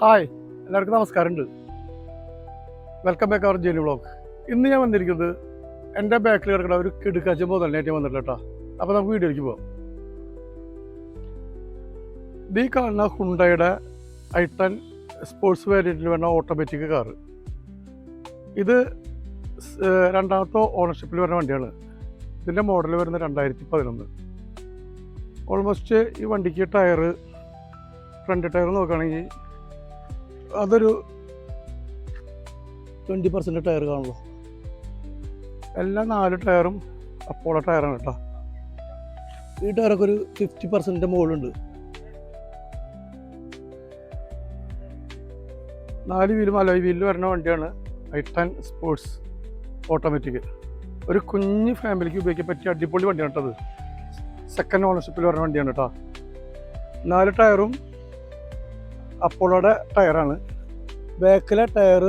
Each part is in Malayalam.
ഹായ് എല്ലാവർക്കും നമസ്കാരമുണ്ട്. Welcome back our Jenny vlog ഇന്ന് ഞാൻ വന്നിരിക്കുന്നത് എന്റെ ബാക്കിൽ കിടക്കുന്ന ഒരു കിടുക്കാച്ച മുതലിനായിട്ട് വന്നിട്ടില്ല കേട്ടോ അപ്പോൾ നമുക്ക് വീഡിയോയിലേക്ക് പോകാം ഈ കാണുന്ന ഹുണ്ടയുടെ ഐ ടെൻ സ്പോർട്സ് വേരിയന്റിൽ വരുന്ന ഓട്ടോമാറ്റിക് കാറ് ഇത് രണ്ടാമത്തെ ഓണർഷിപ്പിൽ വരുന്ന വണ്ടിയാണ്. ഇതിന്റെ മോഡൽ വരുന്ന രണ്ടായിരത്തി പതിനൊന്ന് ഓൾമോസ്റ്റ് ഈ വണ്ടിക്ക് ടയർ ഫ്രണ്ട് ടയർ നോക്കുകയാണെങ്കിൽ അതൊരു ട്വന്റി പെർസെന്റ് ടയർ കാണുള്ളൂ. എല്ലാ നാല് ടയറും അപ്പോളോ ടയറാണ് കേട്ടോ. ഈ ടയറൊക്കെ ഒരു ഫിഫ്റ്റി പെർസെന്റ് മുകളിലുണ്ട്. നാല് വീലും അലോയ് വീലിൽ വരുന്ന വണ്ടിയാണ് ഐ ടെൻ സ്പോർട്സ് ഓട്ടോമാറ്റിക് ഒരു കുഞ്ഞ് ഫാമിലിക്ക് ഉപയോഗിക്കാൻ പറ്റിയ അടിപൊളി വണ്ടിയാണ് കേട്ടത് സെക്കൻഡ് ഓണർഷിപ്പിൽ വരുന്ന വണ്ടിയാണ് കേട്ടോ. നാല് ടയറും അപ്പോളോടെ ടയറാണ്. ബാക്കിലെ ടയർ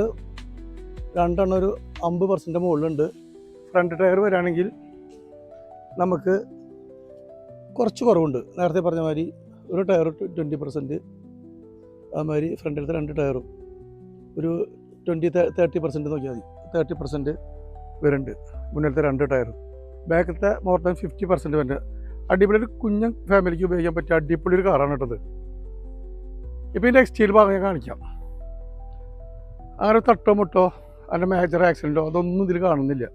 രണ്ടെണ്ണം ഒരു അമ്പത് പെർസെന്റ് മുകളിലുണ്ട്. ഫ്രണ്ട് ടയർ വരികയാണെങ്കിൽ നമുക്ക് കുറച്ച് കുറവുണ്ട്. നേരത്തെ പറഞ്ഞ മാതിരി ഒരു ടയർ ട്വന്റി പെർസെന്റ് അതുമാതിരി ഫ്രണ്ടിലത്തെ രണ്ട് ടയറും ഒരു ട്വന്റി തേർട്ടി പെർസെന്റ് നോക്കിയാൽ മതി. തേർട്ടി പെർസെന്റ് വരുന്നുണ്ട്. മുന്നിലത്തെ രണ്ട് ടയറും. ബാക്കിലത്തെ മോർ ദാൻ ഫിഫ്റ്റി പെർസെന്റ് വരുന്നുണ്ട്. അടിപൊളി ഒരു കുഞ്ഞൻ ഫാമിലിക്ക് ഉപയോഗിക്കാൻ പറ്റിയ അടിപൊളി ഒരു കാറാണ് കേട്ടത്. ഇപ്പോൾ ഇതിന്റെ എക്സ്റ്റീരിയൽ ഭാഗം കാണിക്കാം. അങ്ങനെ തട്ടോ മുട്ടോ അതിന്റെ മേജർ ആക്സിഡന്റോ അതൊന്നും ഇതിൽ കാണുന്നില്ല.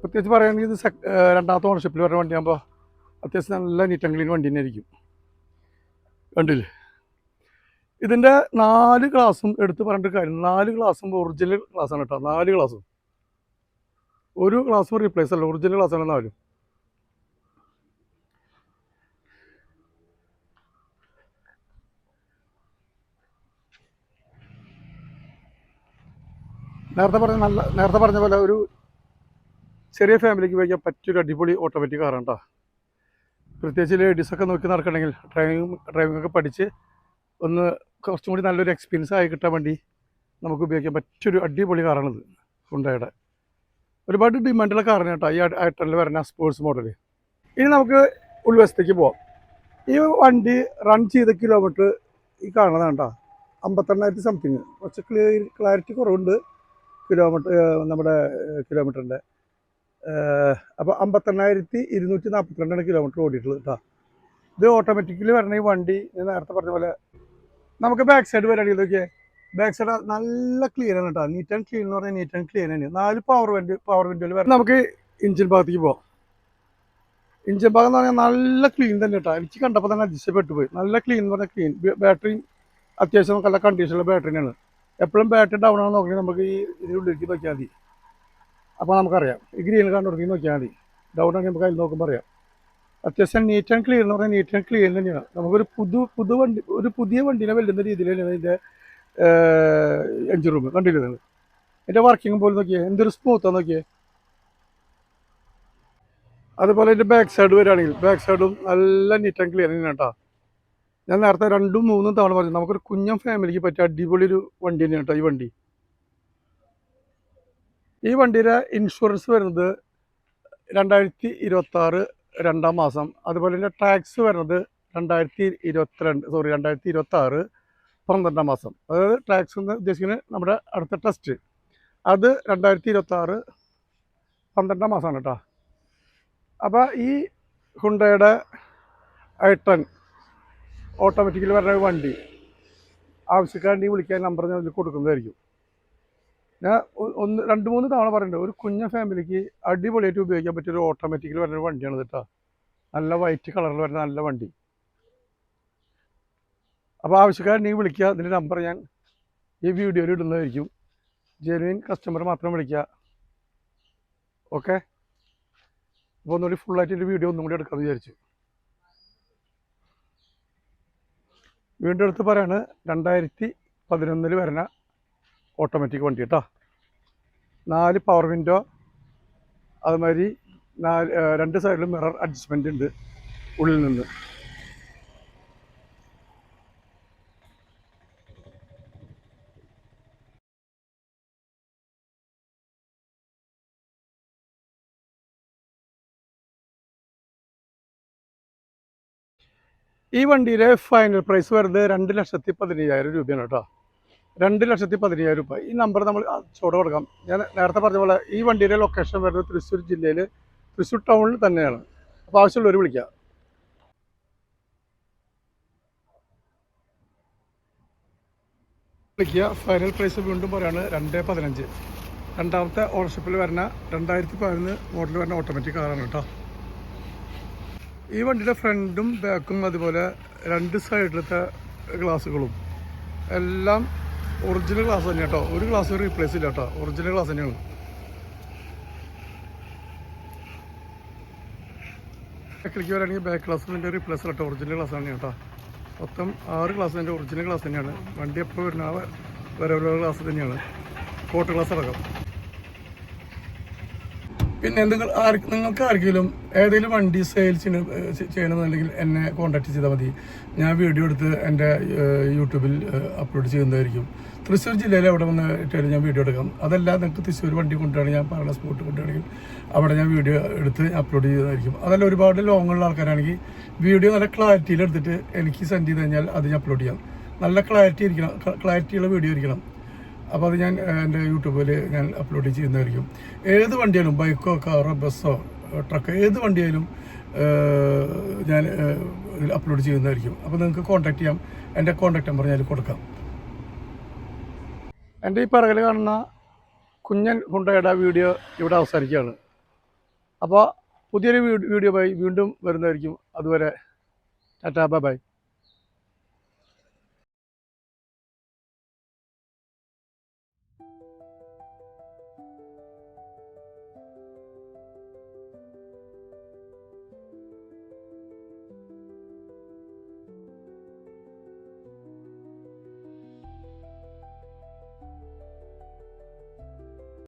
പ്രത്യേകിച്ച് പറയുകയാണെങ്കിൽ ഇത് സെക് രണ്ടാമത്തെ ഓണർഷിപ്പിൽ വരുന്ന വണ്ടിയാകുമ്പോൾ അത്യാവശ്യം നല്ല നീറ്റ് ആൻഡ് ക്ലീൻ വണ്ടി തന്നെ ആയിരിക്കും. കണ്ടില്ലേ? ഇതിന്റെ നാല് ഗ്ലാസും എടുത്ത് പറഞ്ഞിട്ട് കാര്യം നാല് ഗ്ലാസും ഒറിജിനൽ ഗ്ലാസ്സാണ് കേട്ടോ നാല് ഗ്ലാസും ഒരു ഗ്ലാസും റീപ്ലേസ് അല്ല ഒറിജിനൽ ഗ്ലാസ്സാണ് നാലും. നേരത്തെ പറഞ്ഞ നല്ല നേരത്തെ പറഞ്ഞ പോലെ ഒരു ചെറിയ ഫാമിലിക്ക് ഉപയോഗിക്കാൻ പറ്റിയൊരു അടിപൊളി ഓട്ടോമാറ്റിക് കാറാണ് കേട്ടോ പ്രത്യേകിച്ച് ലേഡീസൊക്കെ നോക്കി നടക്കണമെങ്കിൽ ഡ്രൈവിംഗ് ഡ്രൈവിംഗ് ഒക്കെ പഠിച്ച് ഒന്ന് കുറച്ചും കൂടി നല്ലൊരു എക്സ്പീരിയൻസ് ആയി കിട്ടാൻ വേണ്ടി നമുക്ക് ഉപയോഗിക്കാൻ പറ്റിയൊരു അടിപൊളി കാറാണിത് ഹുണ്ടായുടെ. ഒരുപാട് ഡിമാൻഡുള്ള കാറാണ് കേട്ടോ ഈ ഐട്ടണിൽ വരുന്ന സ്പോർട്സ് മോഡൽ ഇനി നമുക്ക് ഉൾവശത്തേക്ക് പോവാം. ഈ വണ്ടി റൺ ചെയ്ത കിലോമീറ്റർ ഈ കാണുന്നതാണ് കേട്ടോ അമ്പത്തെണ്ണായിരത്തി സംതിങ് കുറച്ച് ക്ലിയർ ക്ലാരിറ്റി കുറവുണ്ട്. കിലോമീറ്റർ നമ്മുടെ കിലോമീറ്ററിന്റെ. അപ്പോൾ അമ്പത്തെണ്ണായിരത്തി ഇരുന്നൂറ്റി നാൽപ്പത്തിരണ്ടാണ് കിലോമീറ്റർ ഓടിയിട്ടുള്ളത് കേട്ടോ. ഇത് ഓട്ടോമാറ്റിക്കലി വരണ ഈ വണ്ടി ഞാൻ നേരത്തെ പറഞ്ഞ പോലെ നമുക്ക് ബാക്ക് സൈഡ് വരികയാണെങ്കിൽ നോക്കിയേ ബാക്ക് സൈഡ് നല്ല ക്ലിയർ ആണ് കേട്ടോ. നീറ്റ് ആൻഡ് ക്ലീൻ എന്ന് പറഞ്ഞാൽ നീറ്റ് ആൻഡ് ക്ലീൻ ആണ് നാല് പവർ വിൻഡ് പവർ വിൻഡോയിൽ വരണം നമുക്ക് ഇഞ്ചിൻ ഭാഗത്തേക്ക് പോവാം. ഇഞ്ചിൻ ഭാഗം എന്ന് പറഞ്ഞാൽ നല്ല ക്ലീൻ തന്നെ കേട്ടോ. എനിക്ക് കണ്ടപ്പോൾ തന്നെ അതിശയപ്പെട്ടു പോയി. നല്ല ക്ലീൻ എന്ന് പറഞ്ഞാൽ ക്ലീൻ ബാറ്ററി അത്യാവശ്യം നല്ല കണ്ടീഷനുള്ള ബാറ്ററിയാണ് എപ്പോഴും ബാറ്ററി ഡൗൺ ആണെന്ന് നോക്കി നമുക്ക് ഈ ഇതിനുള്ളിലേക്ക് നോക്കിയാൽ മതി. അപ്പോൾ നമുക്കറിയാം ഈ ഗ്രീൻ കാർഡ് കൊടുക്കി നോക്കിയാൽ മതി. ഡൗൺ ആണെങ്കിൽ നമുക്ക് അതിൽ നോക്കുമ്പോൾ അറിയാം. അത്യാവശ്യം നീറ്റ് ആൻഡ് ക്ലിയർ എന്ന് പറഞ്ഞാൽ നീറ്റ് ആൻഡ് ക്ലിയർ തന്നെയാണ്. നമുക്കൊരു പുതു പുതു വണ്ടി ഒരു പുതിയ വണ്ടീനെ വെല്ലുന്ന രീതിയിലാണ് അതിന്റെ എഞ്ചിൻ റൂം കണ്ടിരുന്നത് എന്റെ വർക്കിംഗ് പോലും നോക്കിയേ എന്തൊരു സ്മൂത്താണ് നോക്കിയേ. അതുപോലെ എന്റെ ബാക്ക് സൈഡ് വരികയാണെങ്കിൽ ബാക്ക് സൈഡും നല്ല നീറ്റ് ആൻഡ് ക്ലിയർ തന്നെയാണ് കേട്ടോ. ഞാൻ നേരത്തെ രണ്ടും മൂന്നും തവണ പറഞ്ഞു നമുക്കൊരു കുഞ്ഞൻ ഫാമിലിക്ക് പറ്റിയ അടിപൊളി ഒരു വണ്ടി തന്നെയാണ് കേട്ടോ ഈ വണ്ടി. ഈ വണ്ടിയുടെ ഇൻഷുറൻസ് വരുന്നത് രണ്ടായിരത്തി ഇരുപത്തി ആറ് രണ്ടാം മാസം. അതുപോലെ തന്നെ ടാക്സ് വരുന്നത് രണ്ടായിരത്തി ഇരുപത്തിരണ്ട് സോറി രണ്ടായിരത്തി ഇരുപത്തി ആറ് പന്ത്രണ്ടാം മാസം. അതായത് ടാക്സ് എന്ന് ഉദ്ദേശിക്കുന്നത് നമ്മുടെ അടുത്ത ടെസ്റ്റ് അത് രണ്ടായിരത്തി ഇരുപത്തി ആറ് പന്ത്രണ്ടാം മാസമാണ് കേട്ടോ അപ്പോൾ ഈ ഹുണ്ടയുടെ ഐട്ടൺ ഓട്ടോമാറ്റിക്കലി വരുന്ന വണ്ടി. ആവശ്യക്കാരന്റെ വിളിക്കാൻ നമ്പർ ഞാൻ ഇതിൽ കൊടുക്കുന്നതായിരിക്കും. ഞാൻ ഒന്ന് രണ്ട് മൂന്ന് തവണ പറയുന്നുണ്ട് ഒരു കുഞ്ഞ ഫാമിലിക്ക് അടിപൊളിയായിട്ട് ഉപയോഗിക്കാൻ പറ്റിയ ഒരു ഓട്ടോമാറ്റിക്കലി വരുന്ന ഒരു വണ്ടിയാണ് കേട്ടോ നല്ല വൈറ്റ് കളറിൽ വരുന്ന നല്ല വണ്ടി. അപ്പോൾ ആവശ്യക്കാരനെ വിളിക്കുക അതിന്റെ നമ്പർ ഞാൻ ഈ വീഡിയോയിൽ ഇടുന്നതായിരിക്കും. ജെനുവിൻ കസ്റ്റമർ മാത്രം വിളിക്കുക. ഓക്കെ അപ്പോൾ ഒന്നുകൂടി ഫുള്ളായിട്ട് ഒരു വീഡിയോ ഒന്നും കൂടി എടുക്കാമെന്ന് വിചാരിച്ചു. വീണ്ടും എടുത്ത് പറയാണ് രണ്ടായിരത്തി പതിനൊന്നിൽ വരുന്ന ഓട്ടോമാറ്റിക് വണ്ടി കേട്ടോ നാല് പവർ വിൻഡോ അതുമാതിരി നാല് രണ്ട് സൈഡിലും മിറർ അഡ്ജസ്റ്റ്മെന്റ് ഉണ്ട് ഉള്ളിൽ നിന്ന്. ഈ വണ്ടിയിലെ ഫൈനൽ പ്രൈസ് വരുന്നത് രണ്ട് ലക്ഷത്തി പതിനയ്യായിരം രൂപയാണ് കേട്ടോ. രണ്ട് ലക്ഷത്തി പതിനയ്യായിരം രൂപ. ഈ നമ്പർ നമ്മൾ ചോട് കൊടുക്കാം. ഞാൻ നേരത്തെ പറഞ്ഞ പോലെ ഈ വണ്ടിയുടെ ലൊക്കേഷൻ വരുന്നത് തൃശ്ശൂർ ജില്ലയിൽ തൃശ്ശൂർ ടൗണിൽ തന്നെയാണ്. അപ്പോൾ ആവശ്യമുള്ളവർ വിളിക്കുക വിളിക്കുക. ഫൈനൽ പ്രൈസ് വീണ്ടും പറയുകയാണ് രണ്ട് പതിനഞ്ച്. രണ്ടാമത്തെ ഓണർഷിപ്പിൽ വരുന്ന രണ്ടായിരത്തി പതിനൊന്ന് മോഡൽ വരുന്ന ഓട്ടോമാറ്റിക് കാറാണ് കേട്ടോ. ഈ വണ്ടിയുടെ ഫ്രണ്ടും ബാക്കും അതുപോലെ രണ്ട് സൈഡിലത്തെ ഗ്ലാസ്സുകളും എല്ലാം ഒറിജിനൽ ഗ്ലാസ് തന്നെ കേട്ടോ ഒരു ഗ്ലാസ് റീപ്ലേസ് ഇല്ല കേട്ടോ ഒറിജിനൽ ഗ്ലാസ് തന്നെയാണ്. ബാക്കിലേക്ക് വരാണെങ്കിൽ ബാക്ക് ഗ്ലാസ് അതിന്റെ റീപ്ലേസ് കേട്ടോ ഒറിജിനൽ ഗ്ലാസ് തന്നെയാണ് കേട്ടോ മൊത്തം ആറ് ഗ്ലാസ് എന്റെ ഒറിജിനൽ ഗ്ലാസ് തന്നെയാണ്. വണ്ടി എപ്പോൾ വരുന്ന ആ വരവുള്ള ഗ്ലാസ് തന്നെയാണ്. കോട്ട് ഗ്ലാസ് അടക്കം. പിന്നെ എന്തെങ്കിലും ആർ നിങ്ങൾക്ക് ആർക്കെങ്കിലും ഏതെങ്കിലും വണ്ടി സെയിൽ ചെയ്യണമെന്നുണ്ടെങ്കിൽ എന്നെ കോൺടാക്ട് ചെയ്താൽ മതി. ഞാൻ വീഡിയോ എടുത്ത് എന്റെ യൂട്യൂബിൽ അപ്ലോഡ് ചെയ്യുന്നതായിരിക്കും. തൃശ്ശൂർ ജില്ലയിൽ അവിടെ വന്ന് ഇട്ടാലും ഞാൻ വീഡിയോ എടുക്കാം. അതല്ല നിങ്ങൾക്ക് തൃശ്ശൂർ വണ്ടി കൊണ്ടുവരികയാണെങ്കിൽ ഞാൻ പറയുന്ന സ്പോട്ട് കൊണ്ടുവരികയാണെങ്കിൽ അവിടെ ഞാൻ വീഡിയോ എടുത്ത് അപ്ലോഡ് ചെയ്യുന്നതായിരിക്കും. അതല്ല ഒരുപാട് ലോങ്ങുള്ള ആൾക്കാരാണെങ്കിൽ വീഡിയോ നല്ല ക്ലാരിറ്റിയിൽ എടുത്തിട്ട് എനിക്ക് സെൻഡ് ചെയ്ത് കഴിഞ്ഞാൽ അത് ഞാൻ അപ്ലോഡ് ചെയ്യാം. നല്ല ക്ലാരിറ്റി ഇരിക്കണം ക്ലാരിറ്റിയുള്ള വീഡിയോ ഇരിക്കണം. അപ്പോൾ അത് ഞാൻ എന്റെ യൂട്യൂബിൽ ഞാൻ അപ്ലോഡ് ചെയ്യുന്നതായിരിക്കും. ഏത് വണ്ടിയാലും ബൈക്കോ കാറോ ബസ്സോ ട്രക്കോ ഏത് വണ്ടിയാലും ഞാൻ അപ്ലോഡ് ചെയ്യുന്നതായിരിക്കും. അപ്പോൾ നിങ്ങൾക്ക് കോൺടാക്ട് ചെയ്യാം. എന്റെ കോൺടാക്ട് നമ്പർ ഞാൻ കൊടുക്കാം. എന്റെ ഈ പിറകിൽ കാണുന്ന കുഞ്ഞൻ ഹുണ്ടയുടെ വീഡിയോ ഇവിടെ അവസാനിക്കുകയാണ്. അപ്പോൾ പുതിയൊരു വീഡിയോ വീണ്ടും വരുന്നതായിരിക്കും. അതുവരെ ടാറ്റാ ബൈ ബൈ.